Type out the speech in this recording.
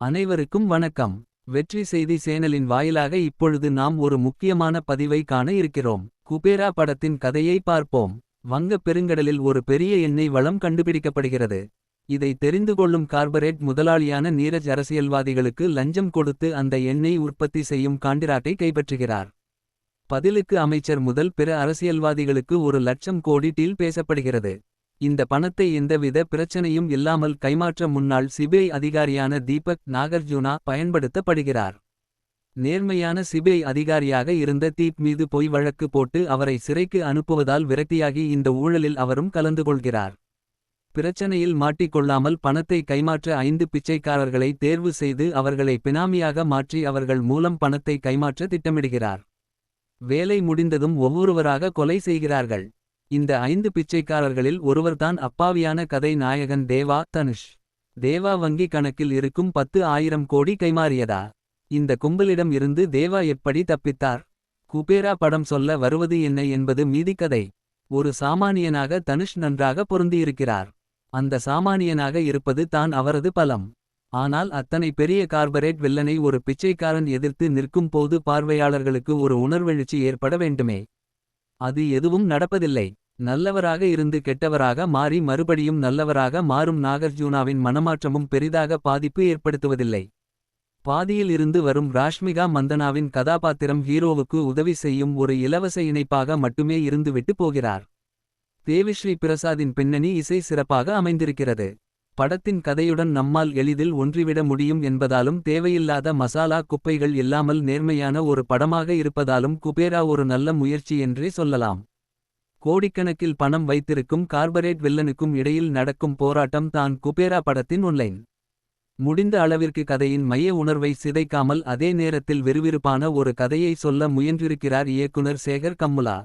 அனைவருக்கும் வணக்கம். வெற்றி செய்தி சேனலின் வாயிலாக இப்பொழுது நாம் ஒரு முக்கியமான பதிவை காண இருக்கிறோம். குபேரா படத்தின் கதையை பார்ப்போம். வங்கப் பெருங்கடலில் ஒரு பெரிய எண்ணெய் வளம் கண்டுபிடிக்கப்படுகிறது. இதை தெரிந்து கொள்ளும் கார்பரேட் முதலாளியான நீரஜ் அரசியல்வாதிகளுக்கு லஞ்சம் கொடுத்து அந்த எண்ணெய் உற்பத்தி செய்யும் காண்டிராட்டை கைப்பற்றுகிறார். பதிலுக்கு அமைச்சர் முதல் பிற அரசியல்வாதிகளுக்கு ஒரு லட்சம் கோடி டீல் பேசப்படுகிறது. இந்த பணத்தை எந்தவித பிரச்சனையும் இல்லாமல் கைமாற்ற முன்னாள் சிபிஐ அதிகாரியான தீபக் நாகர்ஜுனா பயன்படுத்தப்படுகிறார். நேர்மையான சிபிஐ அதிகாரியாக இருந்த தீப் மீது பொய் வழக்கு போட்டு அவரை சிறைக்கு அனுப்புவதால் விரக்தியாகி இந்த ஊழலில் அவரும் கலந்து கொள்கிறார். பிரச்சனையில் மாட்டிக்கொள்ளாமல் பணத்தை கைமாற்ற ஐந்து பிச்சைக்காரர்களை தேர்வு செய்து அவர்களை பினாமியாக மாற்றி அவர்கள் மூலம் பணத்தை கைமாற்ற திட்டமிடுகிறார். வேலை முடிந்ததும் ஒவ்வொருவராக கொலை செய்கிறார்கள். இந்த ஐந்து பிச்சைக்காரர்களில் ஒருவர்தான் அப்பாவியான கதை நாயகன் தேவா தனுஷ். தேவா வங்கி கணக்கில் இருக்கும் பத்து ஆயிரம் கோடி கைமாறியதா? இந்த கும்பலிடம் இருந்து தேவா எப்படி தப்பித்தார்? குபேரா படம் சொல்ல வருவது என்ன என்பது மீதிக்கதை ஒரு சாமானியனாக தனுஷ் நன்றாக பொருந்தியிருக்கிறார். அந்த சாமானியனாக இருப்பது தான் அவரது பலம். ஆனால் அத்தனை பெரிய கார்பரேட் வில்லனை ஒரு பிச்சைக்காரன் எதிர்த்து நிற்கும் போது பார்வையாளர்களுக்கு ஒரு உணர்வெழுச்சி ஏற்பட வேண்டுமே. அது எதுவும் நடப்பதில்லை. நல்லவராக இருந்து கெட்டவராக மாறி மறுபடியும் நல்லவராக மாறும் நாகர்ஜூனாவின் மனமாற்றமும் பெரிதாக பாதிப்பு ஏற்படுத்துவதில்லை. பாதியில் இருந்து வரும் ராஷ்மிகா மந்தனாவின் கதாபாத்திரம் ஹீரோவுக்கு உதவி செய்யும் ஒரு இலவச இணைப்பாக மட்டுமே இருந்துவிட்டு போகிறார். தேவிஸ்ரீ பிரசாதின் பின்னணி இசை சிறப்பாக அமைந்திருக்கிறது. படத்தின் கதையுடன் நம்மால் எளிதில் ஒன்றிவிட முடியும் என்பதாலும் தேவையில்லாத மசாலா குப்பைகள் இல்லாமல் நேர்மையான ஒரு படமாக இருப்பதாலும் குபேரா ஒரு நல்ல முயற்சி என்றே சொல்லலாம். கோடிக்கணக்கில் பணம் வைத்திருக்கும் கார்பரேட் வில்லனுக்கும் இடையில் நடக்கும் போராட்டம் தான் குபேரா படத்தின் ஒன்லைன் முடிந்த அளவிற்கு கதையின் மைய உணர்வை சிதைக்காமல் அதே நேரத்தில் விறுவிறுப்பான ஒரு கதையை சொல்ல முயன்றிருக்கிறார் இயக்குனர் சேகர் கம்முலா.